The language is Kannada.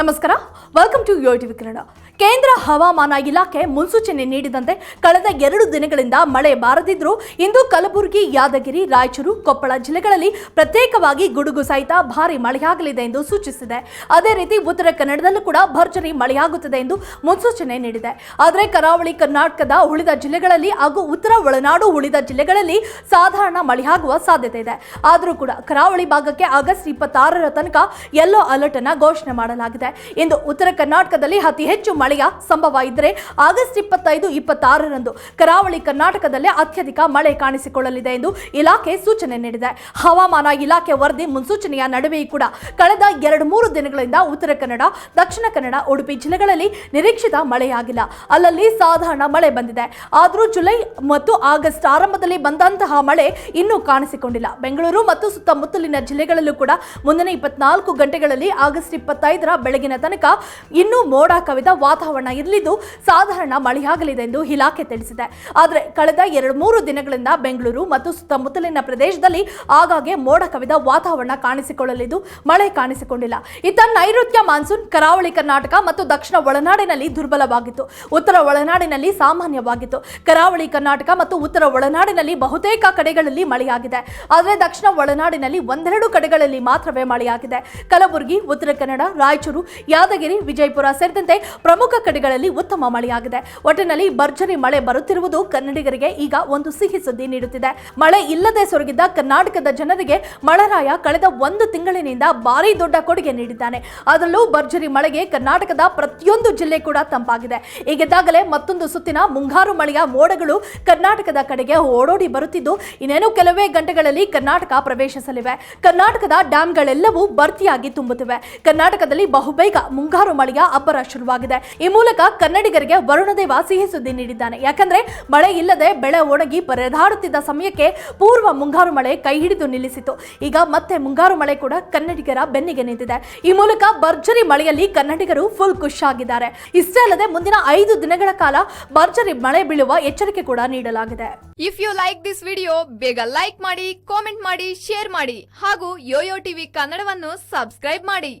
ನಮಸ್ಕಾರ. Welcome to yo TV Kannada ಕೇಂದ್ರ ಹವಾಮಾನ ಇಲಾಖೆ ಮುನ್ಸೂಚನೆ ನೀಡಿದಂತೆ ಕಳೆದ ಎರಡು ದಿನಗಳಿಂದ ಮಳೆ ಬಾರದಿದ್ರೂ ಇಂದು ಕಲಬುರಗಿ, ಯಾದಗಿರಿ, ರಾಯಚೂರು, ಕೊಪ್ಪಳ ಜಿಲ್ಲೆಗಳಲ್ಲಿ ಪ್ರತ್ಯೇಕವಾಗಿ ಗುಡುಗು ಸಹಿತ ಭಾರಿ ಮಳೆಯಾಗಲಿದೆ ಎಂದು ಸೂಚಿಸಿದೆ. ಅದೇ ರೀತಿ ಉತ್ತರ ಕನ್ನಡದಲ್ಲೂ ಕೂಡ ಭರ್ಜರಿ ಮಳೆಯಾಗುತ್ತದೆ ಎಂದು ಮುನ್ಸೂಚನೆ ನೀಡಿದೆ. ಆದರೆ ಕರಾವಳಿ ಕರ್ನಾಟಕದ ಉಳಿದ ಜಿಲ್ಲೆಗಳಲ್ಲಿ ಹಾಗೂ ಉತ್ತರ ಒಳನಾಡು ಉಳಿದ ಜಿಲ್ಲೆಗಳಲ್ಲಿ ಸಾಧಾರಣ ಮಳೆಯಾಗುವ ಸಾಧ್ಯತೆ ಇದೆ. ಆದರೂ ಕೂಡ ಕರಾವಳಿ ಭಾಗಕ್ಕೆ ಆಗಸ್ಟ್ ಇಪ್ಪತ್ತಾರರ ತನಕ ಯೆಲ್ಲೋ ಅಲರ್ಟ್ ಅನ್ನು ಘೋಷಣೆ ಮಾಡಲಾಗಿದೆ. ಇಂದು ಉತ್ತರ ಕರ್ನಾಟಕದಲ್ಲಿ ಅತಿ ಹೆಚ್ಚು ಮಳೆಯ ಸಂಭವ ಇದ್ದರೆ ಆಗಸ್ಟ್ ಇಪ್ಪತ್ತೈದು, ಇಪ್ಪತ್ತಾರರಂದು ಕರಾವಳಿ ಕರ್ನಾಟಕದಲ್ಲೇ ಅತ್ಯಧಿಕ ಮಳೆ ಕಾಣಿಸಿಕೊಳ್ಳಲಿದೆ ಎಂದು ಇಲಾಖೆ ಸೂಚನೆ ನೀಡಿದೆ. ಹವಾಮಾನ ಇಲಾಖೆ ವರದಿ ಮುನ್ಸೂಚನೆಯ ನಡುವೆಯೂ ಕೂಡ ಕಳೆದ ಎರಡು ಮೂರು ದಿನಗಳಿಂದ ಉತ್ತರ ಕನ್ನಡ, ದಕ್ಷಿಣ ಕನ್ನಡ, ಉಡುಪಿ ಜಿಲ್ಲೆಗಳಲ್ಲಿ ನಿರೀಕ್ಷಿತ ಮಳೆಯಾಗಿಲ್ಲ. ಅಲ್ಲಲ್ಲಿ ಸಾಧಾರಣ ಮಳೆ ಬಂದಿದೆ. ಆದರೂ ಜುಲೈ ಮತ್ತು ಆಗಸ್ಟ್ ಆರಂಭದಲ್ಲಿ ಬಂದಂತಹ ಮಳೆ ಇನ್ನೂ ಕಾಣಿಸಿಕೊಂಡಿಲ್ಲ. ಬೆಂಗಳೂರು ಮತ್ತು ಸುತ್ತಮುತ್ತಲಿನ ಜಿಲ್ಲೆಗಳಲ್ಲೂ ಕೂಡ ಮುಂದಿನ ಇಪ್ಪತ್ನಾಲ್ಕು ಗಂಟೆಗಳಲ್ಲಿ ಆಗಸ್ಟ್ ಇಪ್ಪತ್ತೈದರ ಬೆಳಗಿನ ತನಕ ಇನ್ನೂ ಮೋಡ ಕವಿದ ಇರಲಿದ್ದು ಸಾಧಾರಣ ಮಳೆಯಾಗಲಿದೆ ಎಂದು ಇಲಾಖೆ ತಿಳಿಸಿದೆ. ಆದರೆ ಕಳೆದ ಎರಡು ಮೂರು ದಿನಗಳಿಂದ ಬೆಂಗಳೂರು ಮತ್ತು ಸುತ್ತಮುತ್ತಲಿನ ಪ್ರದೇಶದಲ್ಲಿ ಆಗಾಗ್ಗೆ ಮೋಡ ಕವಿದ ವಾತಾವರಣ ಕಾಣಿಸಿಕೊಳ್ಳಲಿದ್ದು ಮಳೆ ಕಾಣಿಸಿಕೊಂಡಿಲ್ಲ. ಇತ್ತ ನೈಋತ್ಯ ಮಾನ್ಸೂನ್, ಕರಾವಳಿ ಕರ್ನಾಟಕ ಮತ್ತು ದಕ್ಷಿಣ ಒಳನಾಡಿನಲ್ಲಿ ದುರ್ಬಲವಾಗಿತ್ತು. ಉತ್ತರ ಒಳನಾಡಿನಲ್ಲಿ ಸಾಮಾನ್ಯವಾಗಿತ್ತು. ಕರಾವಳಿ ಕರ್ನಾಟಕ ಮತ್ತು ಉತ್ತರ ಒಳನಾಡಿನಲ್ಲಿ ಬಹುತೇಕ ಕಡೆಗಳಲ್ಲಿ ಮಳೆಯಾಗಿದೆ. ಆದರೆ ದಕ್ಷಿಣ ಒಳನಾಡಿನಲ್ಲಿ ಒಂದೆರಡು ಕಡೆಗಳಲ್ಲಿ ಮಾತ್ರವೇ ಮಳೆಯಾಗಿದೆ. ಕಲಬುರಗಿ, ಉತ್ತರ ಕನ್ನಡ, ರಾಯಚೂರು, ಯಾದಗಿರಿ, ವಿಜಯಪುರ ಸೇರಿದಂತೆ ಪ್ರಮುಖ ಕಡೆಗಳಲ್ಲಿ ಉತ್ತಮ ಮಳೆಯಾಗಿದೆ. ಒಟ್ಟಿನಲ್ಲಿ ಭರ್ಜರಿ ಮಳೆ ಬರುತ್ತಿರುವುದು ಕನ್ನಡಿಗರಿಗೆ ಈಗ ಒಂದು ಸಿಹಿ ಸುದ್ದಿ ನೀಡುತ್ತಿದೆ. ಮಳೆ ಇಲ್ಲದೆ ಸೊರಗಿದ್ದ ಕರ್ನಾಟಕದ ಜನರಿಗೆ ಮಳರಾಯ ಕಳೆದ ಒಂದು ತಿಂಗಳಿನಿಂದ ಭಾರಿ ದೊಡ್ಡ ಕೊಡುಗೆ ನೀಡಿದ್ದಾನೆ. ಅದರಲ್ಲೂ ಭರ್ಜರಿ ಮಳೆಗೆ ಕರ್ನಾಟಕದ ಪ್ರತಿಯೊಂದು ಜಿಲ್ಲೆ ಕೂಡ ತಂಪಾಗಿದೆ. ಈಗಿದ್ದಾಗಲೇ ಮತ್ತೊಂದು ಸುತ್ತಿನ ಮುಂಗಾರು ಮಳೆಯ ಮೋಡಗಳು ಕರ್ನಾಟಕದ ಕಡೆಗೆ ಓಡೋಡಿ ಬರುತ್ತಿದ್ದು, ಇನ್ನೇನು ಕೆಲವೇ ಗಂಟೆಗಳಲ್ಲಿ ಕರ್ನಾಟಕ ಪ್ರವೇಶಿಸಲಿವೆ. ಕರ್ನಾಟಕದ ಡ್ಯಾಂಗಳೆಲ್ಲವೂ ಭರ್ತಿಯಾಗಿ ತುಂಬುತ್ತಿವೆ. ಕರ್ನಾಟಕದಲ್ಲಿ ಬಹುಬೇಗ ಮುಂಗಾರು ಮಳೆಯ ಅಬ್ಬರ ಶುರುವಾಗಿದೆ. ಈ ಮೂಲಕ ಕನ್ನಡಿಗರಿಗೆ ವರುಣದೇವ ಸಿಹಿ ಸುದ್ದಿ ನೀಡಿದ್ದಾನೆ. ಯಾಕಂದ್ರೆ ಮಳೆ ಇಲ್ಲದೆ ಬೆಳೆ ಒಣಗಿ ಪರದಾಡುತ್ತಿದ್ದ ಸಮಯಕ್ಕೆ ಪೂರ್ವ ಮುಂಗಾರು ಮಳೆ ಕೈ ಹಿಡಿದು ನಿಲ್ಲಿಸಿತು ಈಗ ಮತ್ತೆ ಮುಂಗಾರು ಮಳೆ ಕೂಡ ಕನ್ನಡಿಗರ ಬೆನ್ನಿಗೆ ನಿಂತಿದೆ. ಈ ಮೂಲಕ ಭರ್ಜರಿ ಮಳೆಯಲ್ಲಿ ಕನ್ನಡಿಗರು ಫುಲ್ ಖುಷ್ ಆಗಿದ್ದಾರೆ. ಇಷ್ಟೇ ಅಲ್ಲದೆ ಮುಂದಿನ ಐದು ದಿನಗಳ ಕಾಲ ಭರ್ಜರಿ ಮಳೆ ಬೀಳುವ ಎಚ್ಚರಿಕೆ ಕೂಡ ನೀಡಲಾಗಿದೆ. If you like this video ಬೇಗ ಲೈಕ್ ಮಾಡಿ ಕಾಮೆಂಟ್ ಮಾಡಿ ಶೇರ್ ಮಾಡಿ ಹಾಗೂ ಯೋಯೋ ಟಿವಿ ಕನ್ನಡವನ್ನು ಸಬ್ಸ್ಕ್ರೈಬ್ ಮಾಡಿ.